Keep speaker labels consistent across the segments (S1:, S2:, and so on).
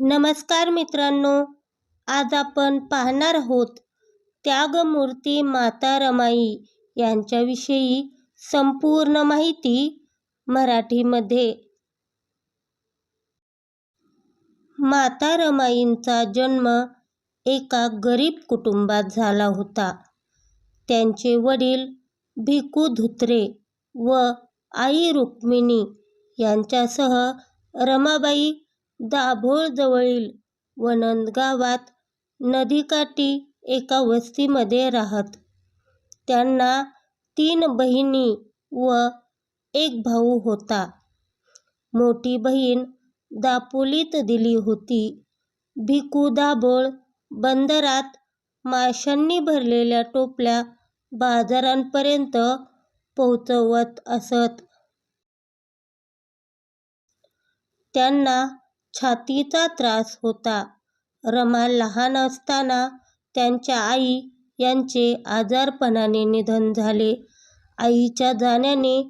S1: नमस्कार मित्रांनो आज आपण पाहणार आहोत त्यागमूर्ती माता रमाई यांच्याविषयी संपूर्ण माहिती मराठीमध्ये. माता रमाईंचा जन्म एका गरीब कुटुंबात झाला होता. त्यांचे वडील भिकू धुत्रे व आई रुक्मिणी यांच्यासह रमाबाई दाभोळजवळील वणंद गावात नदीकाठी एका वस्तीमध्ये राहत. त्यांना तीन बहिणी व एक भाऊ होता. मोठी बहीण दापोलीत दिली होती. भिकू दाभोळ बंदरात माशांनी भरलेल्या टोपल्या बाजारांपर्यंत पोहोचवत असत. त्यांना छातीचा त्रास होता. रमा लहान असताना त्यांच्या आई यांचे आजारपणाने निधन झाले. आईच्या जाण्याने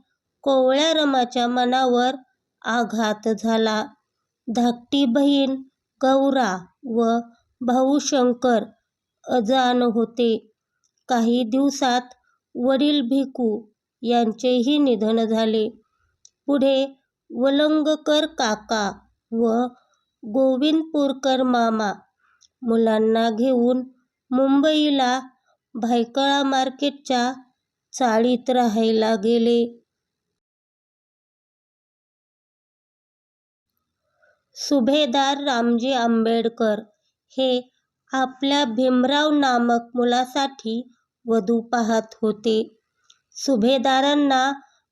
S1: कोवळ्या रमाच्या मनावर आघात झाला. धाकटी बहीण गौरा व भाऊ शंकर अजान होते. काही दिवसात वडील भिकू यांचेही निधन झाले. पुढे वलंगकर काका व गोविंदपूरकर मामा मुलांना घेऊन मुंबईला भायखळा मार्केटच्या चाळीत राहायला गेले. सुभेदार रामजी आंबेडकर हे आपल्या भीमराव नामक मुलासाठी वधू पाहत होते. सुभेदारांना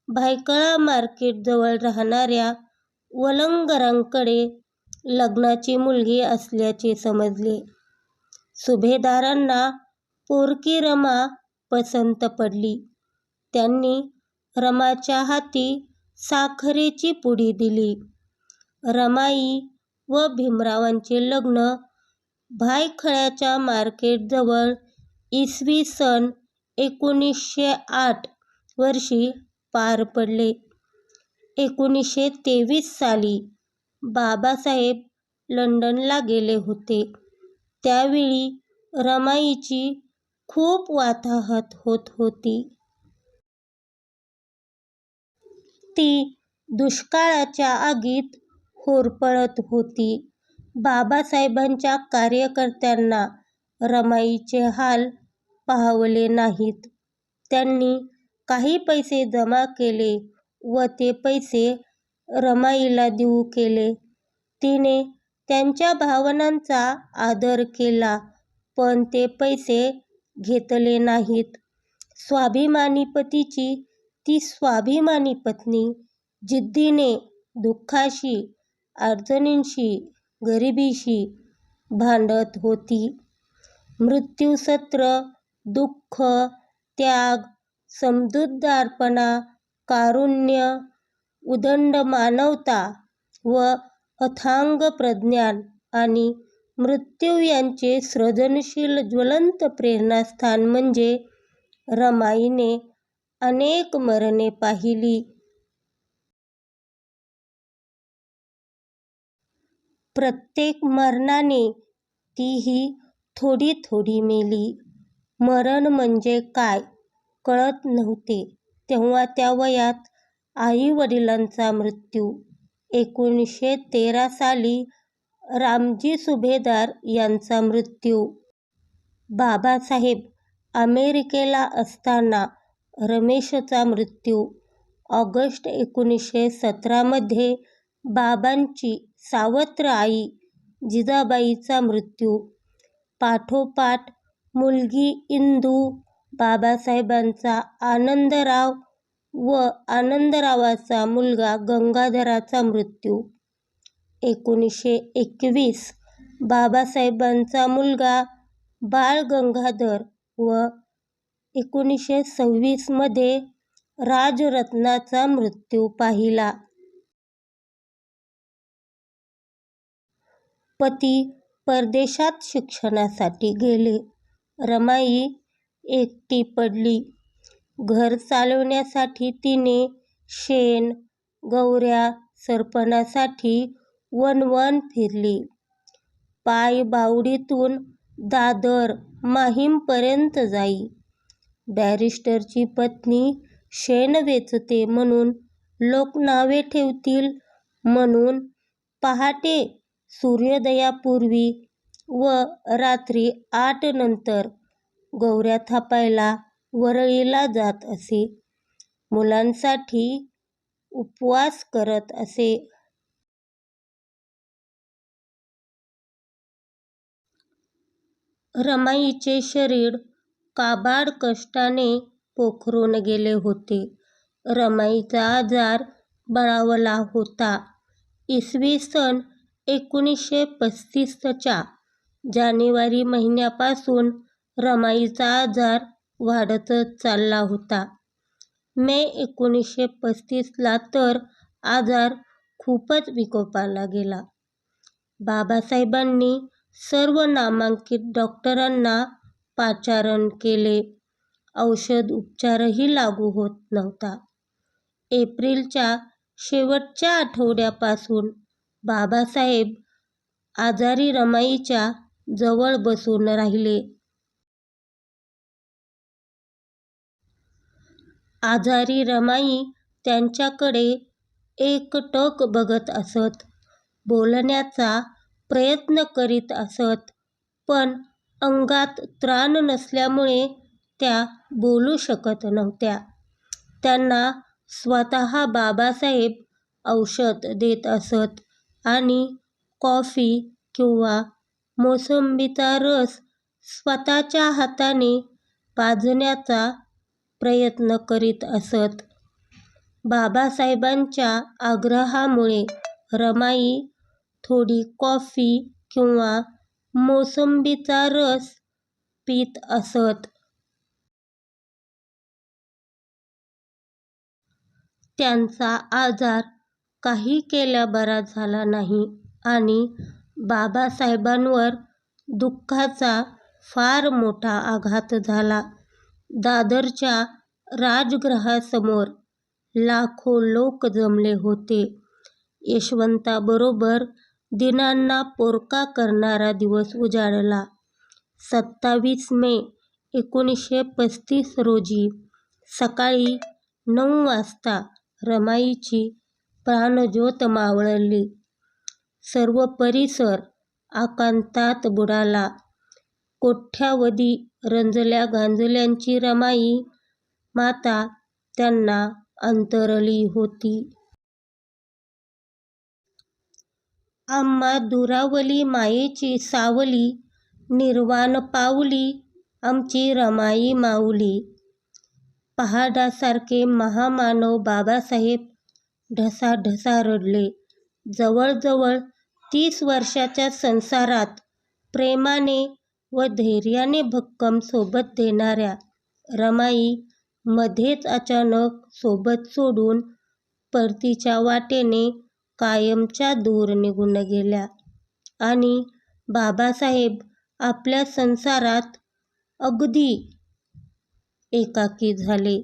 S1: भायखळा मार्केटजवळ राहणाऱ्या वलंगरांकडे लग्नाची मुलगी असल्याचे समजले. सुभेदारांना पोरकी रमा पसंत पडली. त्यांनी रमाच्या हाती साखरेची पुडी दिली. रमाई व भीमरावांचे लग्न भायखळ्याच्या मार्केटजवळ इसवी सन एकोणीसशे आठ वर्षी पार पडले. एकोणीसशे तेवीस साली बाबासाहेब लंडनला गेले होते. त्यावेळी रमाईची खूप वाताहत होत होती. ती दुष्काळाच्या आगीत होरपळत होती. बाबासाहेबांच्या कार्यकर्त्यांना रमाईचे हाल पाहवले नाहीत. त्यांनी काही पैसे जमा केले व ते पैसे रमाईला देऊ केले. तिने त्यांच्या भावनांचा आदर केला पण ते पैसे घेतले नाहीत. स्वाभिमानी पतीची ती स्वाभिमानी पत्नी जिद्दीने दुःखाशी अडचणींशी, गरिबीशी भांडत होती. मृत्यूसत्र, दुःख त्याग, समजूतदारपणा, कारुण्य, उदंड मानवता व अथांग प्रज्ञान आणि मृत्यू यांचे सृजनशील ज्वलंत प्रेरणास्थान म्हणजे रमाईने अनेक मरणे पाहिली. प्रत्येक मरणाने तीही थोडी थोडी मेली. मरण म्हणजे काय कळत नव्हते तेव्हा त्या वयात आई-वडिलांचा मृत्यू. एकोणीसशे तेरा साली रामजी सुभेदार यांचा मृत्यू. बाबासाहेब अमेरिकेला असताना रमेशचा मृत्यू. ऑगस्ट एकोणीसशे सतरामध्ये बाबांची सावत्र आई जिजाबाईचा मृत्यू. पाठोपाठ मुलगी इंदू, बाबासाहेबांचा आनंदराव व आनंदरावाचा मुलगा गंगाधराचा मृत्यू. एकोणीसशे एकवीस बाबासाहेबांचा मुलगा बाळ गंगाधर व एकोणीसशे सव्वीसमध्ये राजरत्नाचा मृत्यू पाहिला. पती परदेशात शिक्षणासाठी गेले. रमाई एकटी पडली. घर चालवण्यासाठी तिने शेण, गवऱ्या सरपणासाठी वणवण फिरली. पाय बावडीतून दादर माहीमपर्यंत जाई. बॅरिस्टरची पत्नी शेण वेचते म्हणून लोक नावे ठेवतील म्हणून पहाटे सूर्योदयापूर्वी व रात्री आठ नंतर गौऱ्या थापायला वरळीला जात असे. मुलांसाठी उपवास करत असे. रमाईचे शरीर काबाड कष्टाने पोखरून गेले होते. रमाईचा आजार बळावला होता. इसवी सन एकोणीसशे पस्तीसच्या जानेवारी महिन्यापासून रमाईचा आजार वाढतच चालला होता. मे एकोणीसशे पस्तीसला तर आजार खूपच विकोपाला गेला. बाबासाहेबांनी सर्व नामांकित डॉक्टरांना पाचारण केले. औषध उपचारही लागू होत नव्हता. एप्रिलच्या शेवटच्या आठवड्यापासून बाबासाहेब आजारी रमाईच्या जवळ बसून राहिले. आजारी रमाई त्यांच्याकडे एकटक बघत असत. बोलण्याचा प्रयत्न करीत असत. पण अंगात त्राण नसल्यामुळे त्या बोलू शकत नव्हत्या. त्यांना स्वतः बाबासाहेब औषध देत असत आणि कॉफी किंवा मोसंबीचा रस स्वतःच्या हाताने पाजण्याचा प्रयत्न करीत असत. बाबासाहेबांच्या आग्रहामुळे रमाई थोडी कॉफी किंवा मोसंबीचा रस पीत असत. त्यांचा आजार काही केल्या बरा झाला नाही आणि बाबासाहेबांवर दुःखाचा फार मोठा आघात झाला. दादरच्या राजगृहासमोर लाखो लोक जमले होते. यशवंताबरोबर दिनांना पोरका करणारा दिवस उजाडला. सत्तावीस मे एकोणीसशे पस्तीस रोजी सकाळी नऊ वाजता रमाईची प्राणज्योत मावळली. सर्व परिसर आकांतात बुडाला. कोट्यावधी रंजल्या-गांजल्याची रमाई माता त्यांना अंतरली होती. आम्हा दुरावली मायेची सावली, निर्वाण पावली आमची रमाई माऊली. पहाडासारखे महामानव बाबासाहेब ढसाढसा रडले. जवळजवळ तीस वर्षाच्या संसारात प्रेमाने व धैर्याने भक्कम सोबत देणाऱ्या रमाई मध्येच अचानक सोबत सोडून परतीच्या वाटेने कायमच्या दूर निघून गेल्या आणि बाबासाहेब आपल्या संसारात अगदी एकाकी झाले.